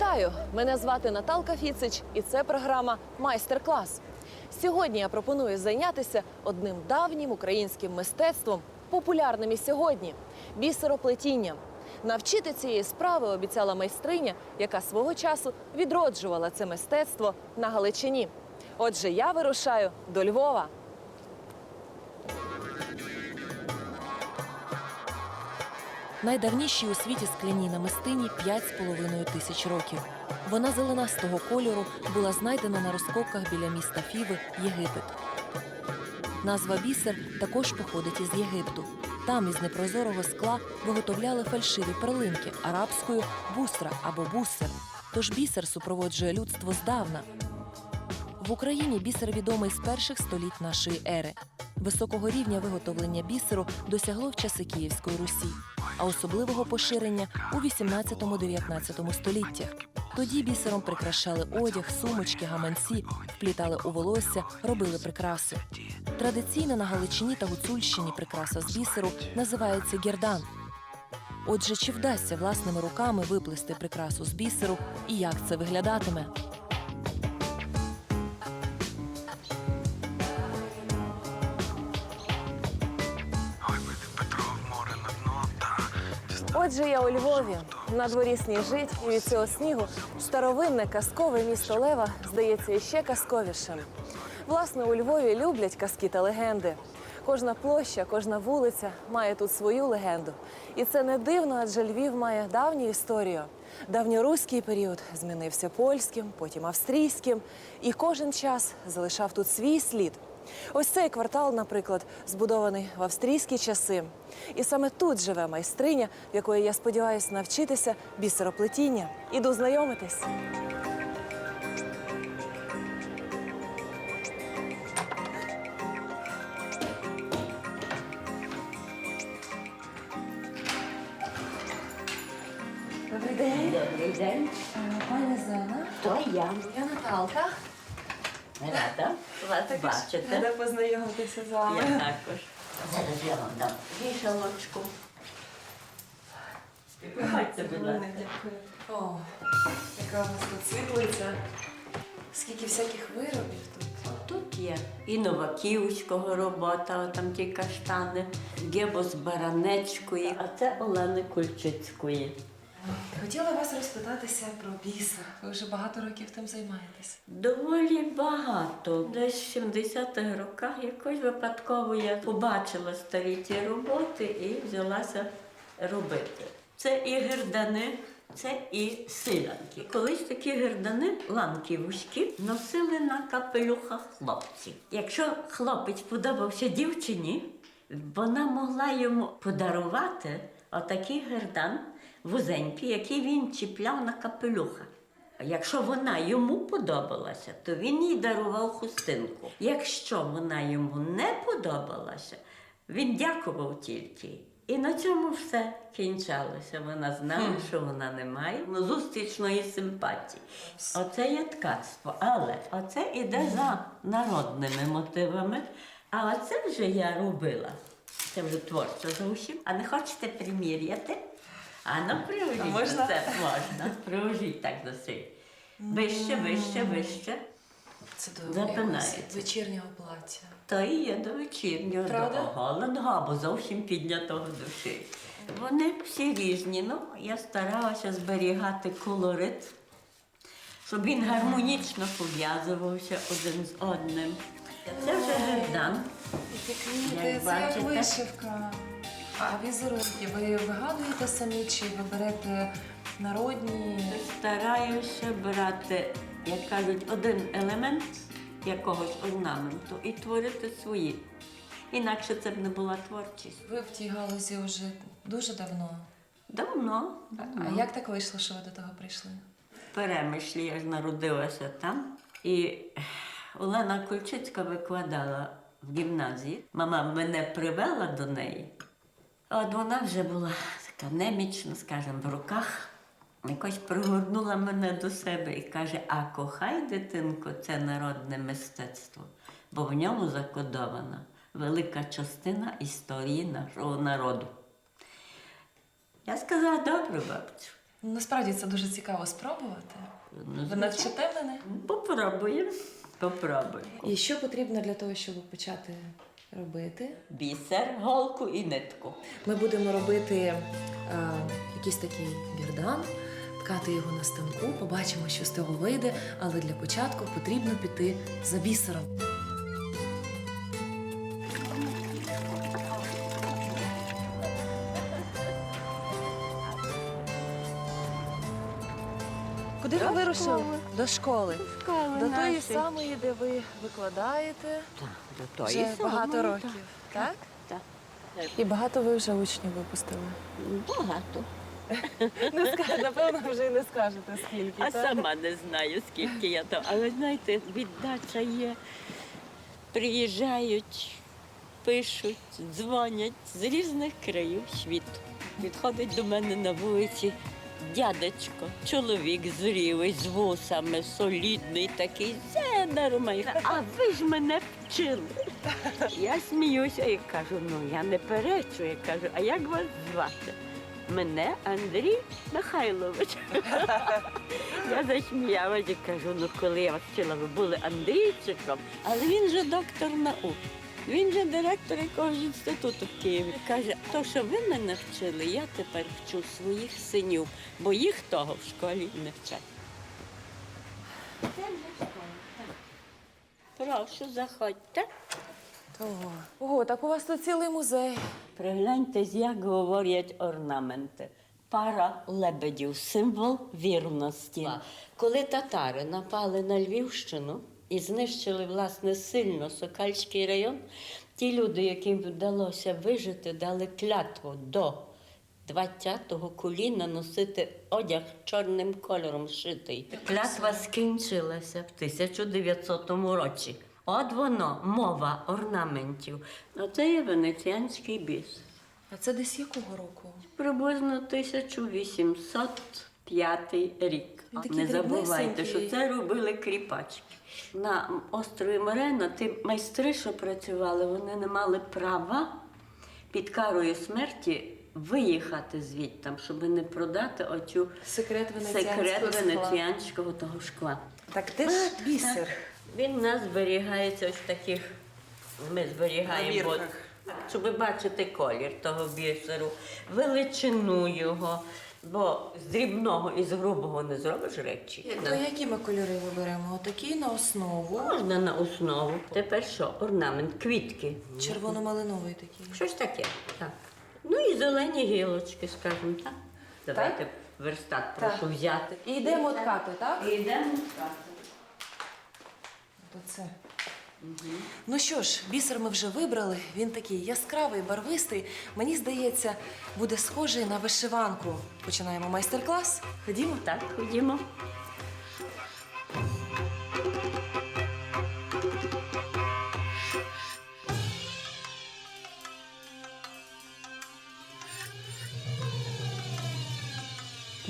Вітаю! Мене звати Наталка Фіцич, і це програма Майстер-клас. Сьогодні я пропоную зайнятися одним давнім українським мистецтвом, популярним і сьогодні бісероплетінням. Навчити цієї справи обіцяла майстриня, яка свого часу відроджувала це мистецтво на Галичині. Отже, я вирушаю до Львова. Найдавнішій у світі скляній намистині 5,5 тисяч років. Вона зеленастого кольору була знайдена на розкопках біля міста Фіви, Єгипет. Назва бісер також походить із Єгипту. Там із непрозорого скла виготовляли фальшиві перлинки арабською бусра або бусер. Тож бісер супроводжує людство здавна. В Україні бісер відомий з перших століть нашої ери. Високого рівня виготовлення бісеру досягло в часи Київської Русі, а особливого поширення у 18-19 століттях. Тоді бісером прикрашали одяг, сумочки, гаманці, вплітали у волосся, робили прикраси. Традиційно на Галичині та Гуцульщині прикраса з бісеру називається гердан. Отже, чи вдасться власними руками виплести прикрасу з бісеру і як це виглядатиме? Отже, я у Львові. На дворі сніжить, і від цього снігу старовинне казкове місто Лева здається іще казковішим. Власне, у Львові люблять казки та легенди. Кожна площа, кожна вулиця має тут свою легенду. І це не дивно, адже Львів має давню історію. Давньоруський період змінився польським, потім австрійським, і кожен час залишав тут свій слід. Ось цей квартал, наприклад, збудований в австрійські часи. І саме тут живе майстриня, в якої я сподіваюся навчитися бісероплетіння. Іду знайомитись. Добрий день, Добрий день. пані Зена. То я. Я Наталка. Рада вас бачити. Рада познайомитися з Я вами. також. Зараз я вам дам вішалочку. Приходьте, будь ласка. О, яка у вас тут світлиця. Скільки всяких виробів тут. Тут є і Новаківського робота, там ті каштани, Гебо з Баранецької, а це Олени Кульчицької. Хотіла вас розпитатися про бісер. Ви вже багато років тим займаєтесь. Доволі багато. Десь в 70-х роках якось випадково я побачила старі ті роботи і взялася робити. Це і гердани, це і силянки. Колись такі гердани, ланки вузькі, носили на капелюхах хлопці. Якщо хлопець подобався дівчині, вона могла йому подарувати отакий гердан вузенький, який він чіпляв на капелюха. А Якщо вона йому подобалася, то він їй дарував хустинку. Якщо вона йому не подобалася, він дякував тільки. І на цьому все кінчалося. Вона знала, що вона не має ну, зустрічної симпатії. Оце є ткацтво. Але оце іде за народними мотивами. А оце вже я робила. Це вже творчо зовсім. А не хочете приміряти? А ну привожіть можна? це можна. Привожіть так до себе. Вище, вище, вище. Це до Запинається. якогось вечірнього плаття. То і є до вечірнього, Правда? до голодного або зовсім піднятого душі. Вони всі різні. Ну, я старалася зберігати колорит, щоб він гармонічно пов'язувався один з одним. Це вже гердан. І це як бачите. вишивка. А візерунки ви вигадуєте самі чи ви берете народні? Стараюся брати, як кажуть, один елемент якогось орнаменту і творити свої. Інакше це б не була творчість. Ви в тій галузі вже дуже давно. Давно. А як так вийшло, що ви до того прийшли? В Перемишлі я ж народилася там. І Олена Кульчицька викладала в гімназії. Мама мене привела до неї. От вона вже була така немічна, скажімо, в руках. Якось пригорнула мене до себе і каже: А кохай, дитинко, це народне мистецтво, бо в ньому закодована велика частина історії нашого народу. Я сказала, добре, бабцю. Насправді це дуже цікаво спробувати. Ну, Ви навчите мене? Попробуємо. Попробуємо. І що потрібно для того, щоб почати робити? Бісер, голку і нитку. Ми будемо робити е, якийсь такий бірдан, ткати його на станку, побачимо, що з того вийде, але для початку потрібно піти за бісером. Куди ви вирушили? школи. До школи. До тої самої, де ви викладаєте Так, до тої вже багато самої, років, так? Так. І багато ви вже учнів випустили. Багато. Не ска- напевно, вже і не скажете скільки. А так? сама не знаю, скільки я то. Але знаєте, віддача є. Приїжджають, пишуть, дзвонять з різних країв світу. Підходить до мене на вулиці дядечко, чоловік зрілий, з вусами, солідний такий, нормально. А ви ж мене вчили. Я сміюся і кажу, ну я не перечу. Я кажу, а як вас звати? Мене Андрій Михайлович. Я засміялась і кажу, ну коли я вас вчила, ви були Андрійчиком, але він же доктор наук. Він же директор якогось інституту в Києві. Каже, то, що ви мене вчили, я тепер вчу своїх синів, бо їх того в школі не вчать. Прошу, заходьте. Ого. Ого, так у вас тут цілий музей. Пригляньтесь, як говорять орнаменти. Пара лебедів символ вірності. Коли татари напали на Львівщину і знищили власне сильно Сокальський район, ті люди, яким вдалося вижити, дали клятву до 20-го коліна носити одяг чорним кольором шитий. Клятва скінчилася в 1900 році. От воно, мова орнаментів. Оце є венеціанський біс. А це десь якого року? Приблизно 1805 рік. Такий Не забувайте, що це робили кріпачки. На острові Морено ті майстри, що працювали, вони не мали права під карою смерті виїхати звідти, щоб не продати оцю Секрет венеціанського секрет венеціанського того шкла. Так де ж бісер? Він у нас зберігається ось в таких. Ми зберігаємо, от, щоб ви бачите колір того бісеру, величину його. Бо з дрібного і з грубого не зробиш речі. То які ми кольори виберемо? Отакі на основу. Можна на основу. Тепер що? Орнамент, квітки. Червоно-малиновий такий. Щось таке. Так. Ну і зелені гілочки, скажімо так. Давайте верстат прошу взяти. І йдемо ткати, так? І йдемо ткати. То це. Ну що ж, бісер ми вже вибрали. Він такий яскравий, барвистий. Мені здається, буде схожий на вишиванку. Починаємо майстер-клас. Ходімо. Так, ходімо.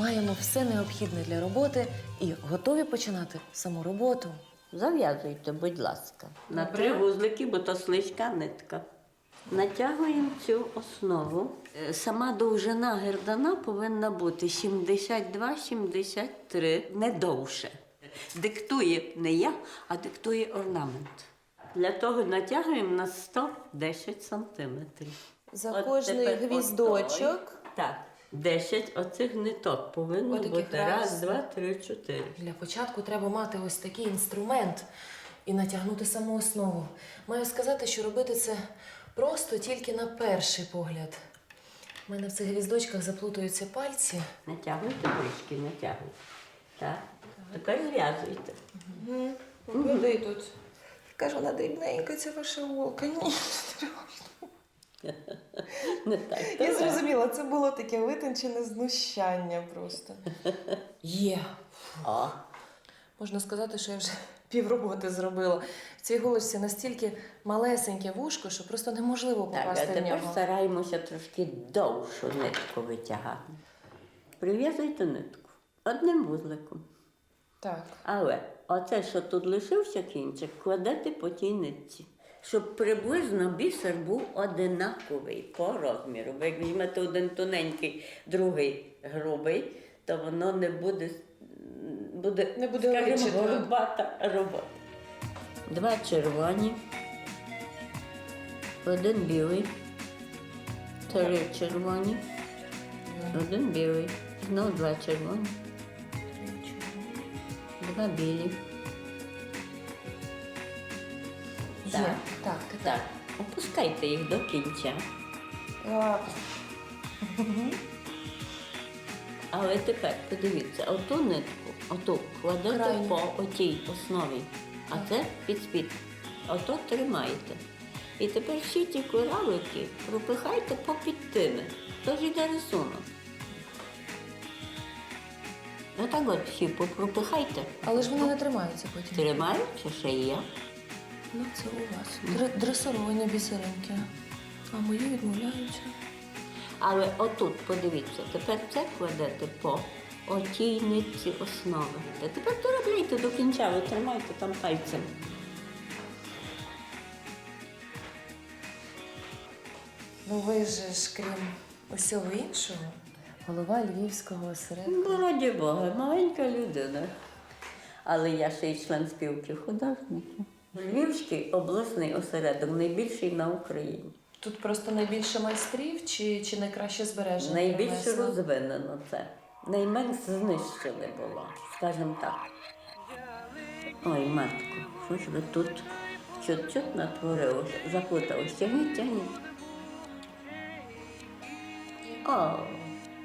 Маємо все необхідне для роботи і готові починати саму роботу. Зав'язуйте, будь ласка, на три вузлики, бо то слизька нитка. Натягуємо цю основу. Е, Сама довжина гердана повинна бути 72-73, не довше. Диктує не я, а диктує орнамент. Для того натягуємо на 110 сантиметрів. За От кожний тепер гвіздочок. Так, 10 оцих ниток повинно Отаких бути. раз. Раз, два, три, чотири. Для початку треба мати ось такий інструмент і натягнути саму основу. Маю сказати, що робити це просто тільки на перший погляд. У мене в цих гвіздочках заплутаються пальці. Натягуйте трішки, натягуйте. Так. Тепер зв'язуйте. Куди тут? Кажу, вона дрібненька, ця ваша голка. Ні, Не так. Я зрозуміла, це було таке витончене знущання просто. Є. О, Можна сказати, що я вже півроботи зробила. В цій голочці настільки малесеньке вушко, що просто неможливо так, а попасти в тепер стараємося трошки довшу нитку витягати. Прив'язуйте нитку одним вузликом. Так. Але оце, що тут лишився кінчик, кладете по тій нитці. Щоб приблизно бісер був одинаковий по розміру. Ви як візьмете один тоненький, другий грубий, то воно не буде, буде, Не буде скажімо, горбата робота. Два червоні, один білий, три червоні, один білий, знову два червоні, два білі. Є. Так. Так, опускайте їх до кінця. Але тепер подивіться, оту нитку, оту кладете Крайню. по отій основі, а це під спід. Ото тримаєте. І тепер всі ті коралики пропихайте попід тими. Тож йде рисунок. Отак от всі попропихайте. Але ж вони не тримаються потім. Тримаються ще є. Ну, це у вас. Др- дресировані бісеринки. А мої відмовляються. Але отут, подивіться, тепер це кладете по отій нитці основи. Та тепер доробляйте до кінця, ви тримайте там пальцем. Ну ви ж, крім усього іншого, голова львівського осередку. Ну, раді Бога, маленька людина. Але я ще й член спілки художників. Львівський обласний осередок найбільший на Україні. Тут просто найбільше майстрів чи, чи найкраще збереження? Найбільше розвинено це. Найменш знищене було, скажімо так. Ой, матко, що ж ви тут чуть-чуть натворилося, заплуталось. Тягніть, тягніть. О,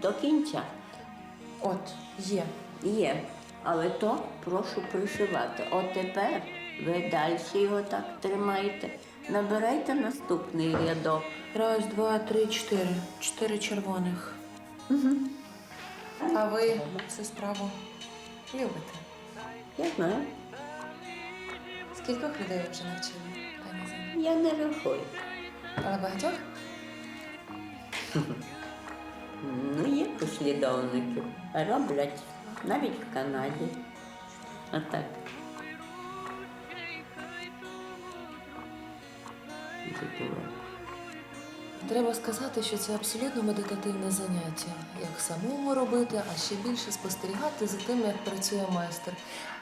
до кінця. От, є. Є, але то прошу пришивати. От тепер ви далі його так тримаєте. Набирайте наступний рядок. Раз, два, три, чотири. Чотири червоних. А ви цю справу любите? Я знаю, Скількох людей ви вже навчили, пані я не рахую. Але багатьох? Ну, є послідовники. Роблять навіть в Канаді. Отак. Дякую. Треба сказати, що це абсолютно медитативне заняття. Як самому робити, а ще більше спостерігати за тим, як працює майстер.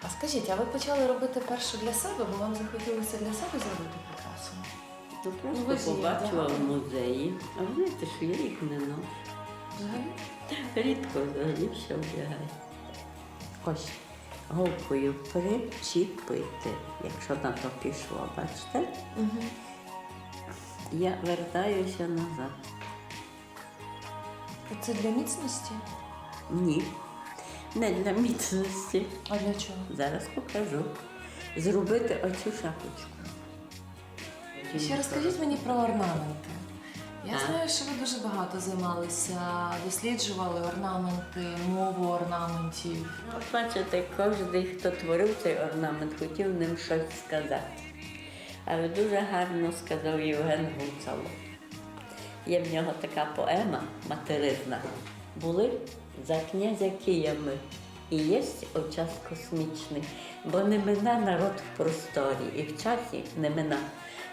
А скажіть, а ви почали робити перше для себе, бо вам захотілося для себе зробити прикрасу? Ну, ви просто ж побачила в музеї. А ви знаєте, що я їх не ношу. Взагалі? Рідко взагалі що вдягаю. Ось голкою причіпити, якщо на то пішло, бачите? Угу. Я вертаюся назад. Це для міцності? Ні, не для міцності. А для чого? Зараз покажу. Зробити оцю шапочку. І ще розкажіть мені про орнаменти. Я знаю, що ви дуже багато займалися, досліджували орнаменти, мову орнаментів. Ну, бачите, кожен, хто творив цей орнамент, хотів ним щось сказати. Але дуже гарно сказав Євген Гуцало. Є в нього така поема материзна. Були за князя Киями. І є очас космічний, бо не мина народ в просторі, і в часі не мина.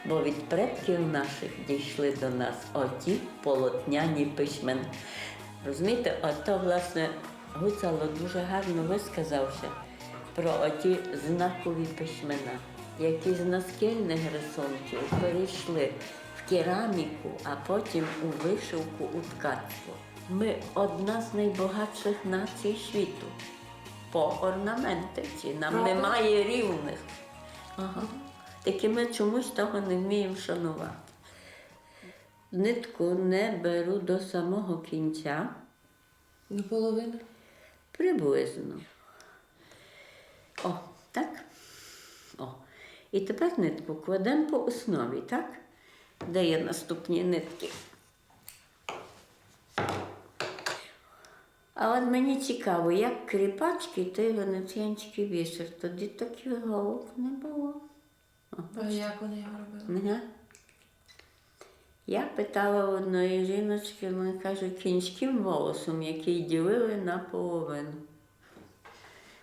Бо від предків наших дійшли до нас оті полотняні письмена. Розумієте, ото, власне, Гуцало дуже гарно висказався про оті знакові письмена, які з наскільних рисунків перейшли в кераміку, а потім у вишивку, у ткацтво. Ми одна з найбагатших націй світу по орнаментиці. Нам Правда? немає рівних. Ага. Тільки ми чомусь того не вміємо шанувати. Нитку не беру до самого кінця. До половини. Приблизно. О, так. І тепер нитку кладемо по основі, так? Де є наступні нитки. А от мені цікаво, як кріпачки той венеціанський бісер. Тоді таких голок не було. О, А як вони його робили? Ага. Я питала одної жіночки, вона каже, кінським волосом, який ділили на половину.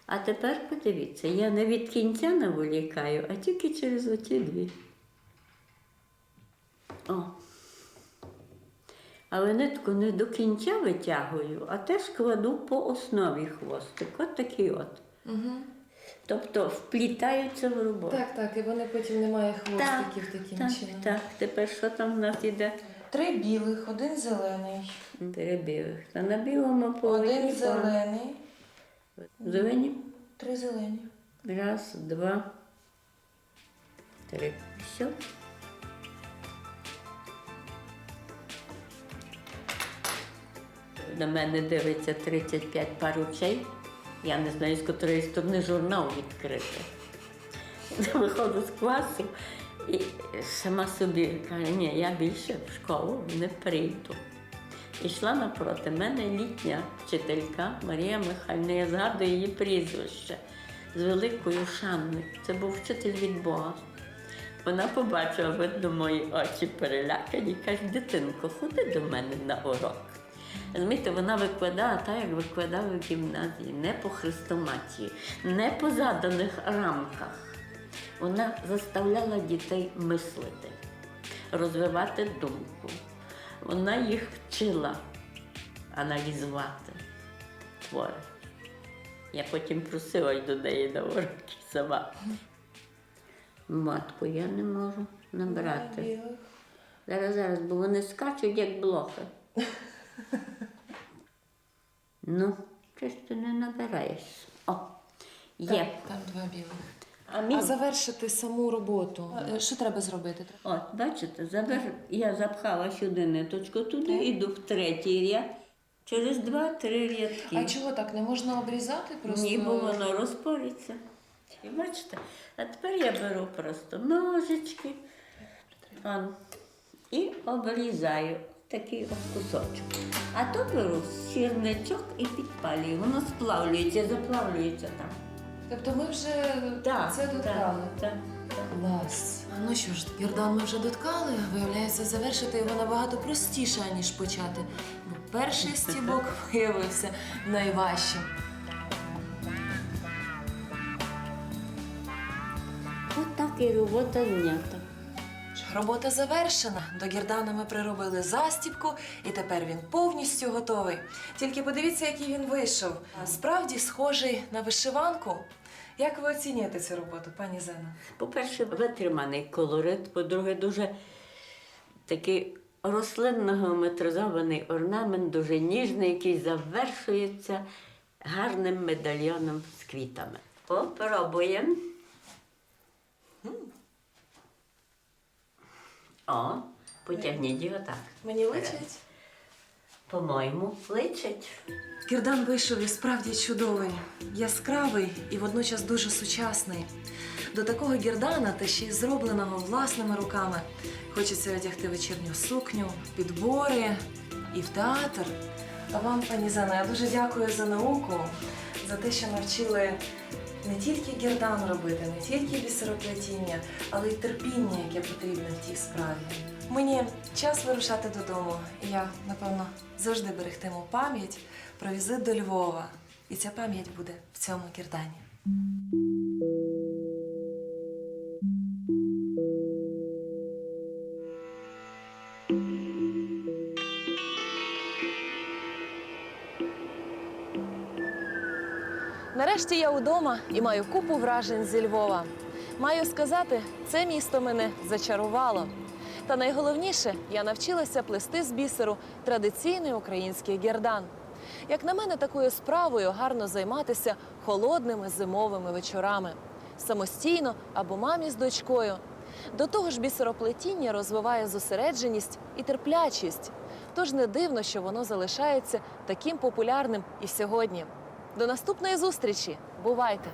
А тепер подивіться, я не від кінця наволікаю, а тільки через оті дві. О. Але нитку не до кінця витягую, а теж кладу по основі хвостик. От такий от. Угу. Тобто вплітаються в роботу. Так, так, і вони потім немає хвостиків таким так, чином. так. Тепер що там в нас іде? Три білих, один зелений, Три білих. Та на білому полі. один зелений, Зелені. три зелені. Раз, два, три. Все. На мене дивиться 35 пар очей. Я не знаю, з котрої сторони журнал відкрити. Виходжу з класу і сама собі каже, ні, я більше в школу не прийду. Йшла напроти мене літня вчителька Марія Михайлівна, я згадую її прізвище з великою шаною. Це був вчитель від Бога. Вона побачила, видно, мої очі перелякані, каже, дитинко, ходи до мене на урок. Розумієте, вона викладала так, як викладала в гімназії, не по хрестоматії, не по заданих рамках. Вона заставляла дітей мислити, розвивати думку. Вона їх вчила аналізувати твори. Я потім просила й до неї на уроки сама. Матку я не можу набрати. Зараз, зараз, бо вони скачуть, як блохи. ну, щось ти не набираєш. О, є. Так, там два білих. А. А завершити саму роботу. е, Що треба зробити? От, бачите, забер... я запхала сюди ниточку туди, іду в третій ряд, через два-три рядки. А чого так? Не можна обрізати просто? Ні, бо воно розпориться. І бачите, а тепер я беру просто ножички он, і обрізаю такий от кусочок. А то беру сірничок і підпалюю. Воно сплавлюється, заплавлюється там. Тобто ми вже Так, це доткали. Так, так. Клас. Ну що ж, Йордан ми вже доткали. Виявляється, завершити його набагато простіше, ніж почати. Бо перший стібок виявився найважчим. От так і робота знята. Робота завершена. До гірдана ми приробили застібку, і тепер він повністю готовий. Тільки подивіться, який він вийшов. Справді схожий на вишиванку. Як ви оцінюєте цю роботу, пані Зена? По-перше, витриманий колорит, по-друге, дуже такий рослинно-геометризований орнамент, дуже ніжний, який завершується гарним медальйоном з квітами. Попробуємо. О, потягніть його так. Мені личить? По-моєму, личить. Кірдан вийшов і справді чудовий, яскравий і водночас дуже сучасний. До такого гірдана та ще й зробленого власними руками. Хочеться одягти вечірню сукню, підбори і в театр. А вам, пані Зана, я дуже дякую за науку, за те, що навчили не тільки гірдан робити, не тільки бісероплетіння, але й терпіння, яке потрібне в тій справі. Мені час вирушати додому, і я, напевно, завжди берегтиму пам'ять про візит до Львова. І ця пам'ять буде в цьому гірдані. Нарешті я вдома і маю купу вражень зі Львова. Маю сказати, це місто мене зачарувало. Та найголовніше, я навчилася плести з бісеру традиційний український гердан. Як на мене, такою справою гарно займатися холодними зимовими вечорами самостійно або мамі з дочкою. До того ж, бісероплетіння розвиває зосередженість і терплячість. Тож не дивно, що воно залишається таким популярним і сьогодні. До наступної зустрічі! Бувайте!